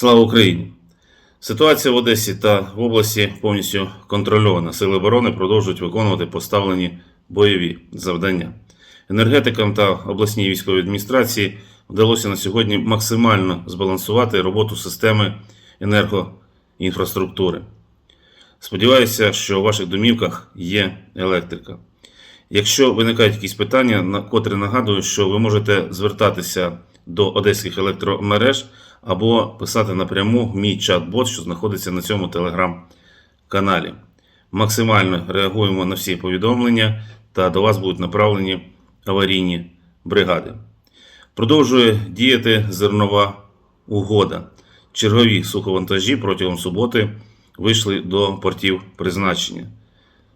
Слава Україні! Ситуація в Одесі та в області повністю контрольована. Сили оборони продовжують виконувати поставлені бойові завдання. Енергетикам та обласній військовій адміністрації вдалося на сьогодні максимально збалансувати роботу системи енергоінфраструктури. Сподіваюся, що у ваших домівках є електрика. Якщо виникають якісь питання, на котре нагадую, що ви можете звертатися до одеських електромереж або писати напряму в мій чат-бот, що знаходиться на цьому телеграм-каналі. Максимально реагуємо на всі повідомлення та до вас будуть направлені аварійні бригади. Продовжує діяти зернова угода. Чергові суховантажі протягом суботи вийшли до портів призначення.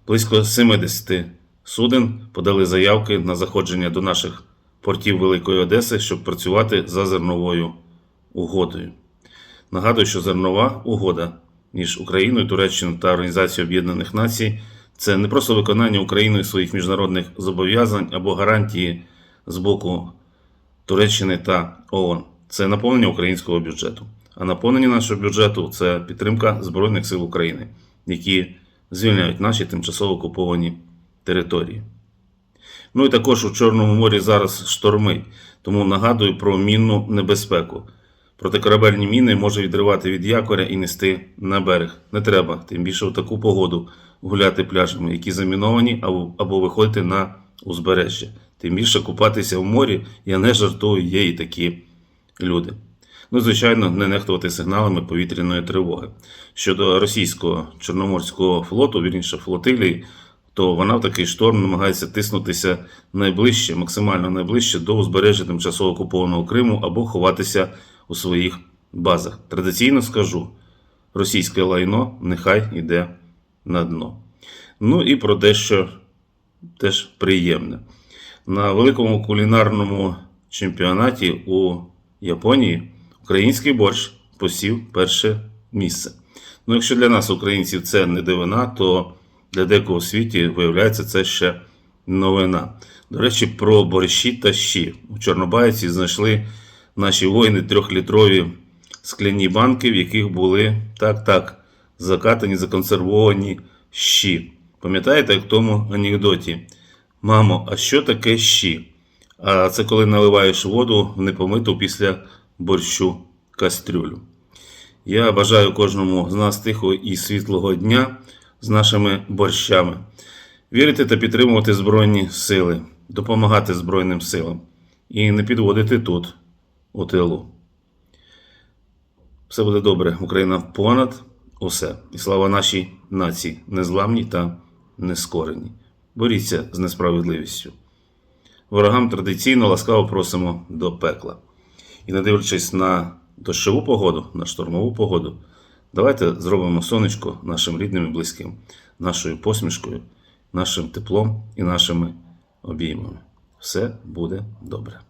Близько 70 суден подали заявки на заходження до наших портів Великої Одеси, щоб працювати за зерновою угодою. Нагадую, що зернова угода між Україною, Туреччиною та Організацією Об'єднаних Націй це не просто виконання Україною своїх міжнародних зобов'язань або гарантії з боку Туреччини та ООН. Це наповнення українського бюджету. А наповнення нашого бюджету це підтримка Збройних сил України, які звільняють наші тимчасово окуповані території. Ну і також у Чорному морі зараз шторми, тому нагадую про мінну небезпеку. Протикорабельні міни може відривати від якоря і нести на берег. Не треба, тим більше в таку погоду гуляти пляжами, які заміновані, або, або виходити на узбережжя. Тим більше купатися в морі, я не жартую, є і такі люди. Ну, звичайно, не нехтувати сигналами повітряної тривоги. Щодо російського чорноморського флоту, вірніше флотилії, то вона в такий шторм намагається тиснутися найближче, максимально найближче до узбережжя тимчасово окупованого Криму або ховатися у своїх базах. Традиційно скажу: російське лайно нехай йде на дно. Ну і про дещо теж приємне. На великому кулінарному чемпіонаті у Японії український борщ посів перше місце. Ну, якщо для нас, українців, це не дивина, то для декого у світі виявляється це ще новина. До речі, про борщі та щі. У Чорнобаївці знайшли наші воїни трьохлітрові скляні банки, в яких були так-так закатані, законсервовані щі. Пам'ятаєте, як в тому анекдоті? Мамо, а що таке щі? А це коли наливаєш воду в непомиту після борщу кастрюлю. Я бажаю кожному з нас тихого і світлого дня з нашими борщами. Вірити та підтримувати Збройні сили, допомагати Збройним силам і не підводити тут, у тилу. Все буде добре. Україна понад усе. І слава нашій нації, незламній та нескореній. Боріться з несправедливістю. Ворогам традиційно ласкаво просимо до пекла. І не дивлячись на дощову погоду, на штормову погоду, давайте зробимо сонечко нашим рідним і близьким, нашою посмішкою, нашим теплом і нашими обіймами. Все буде добре.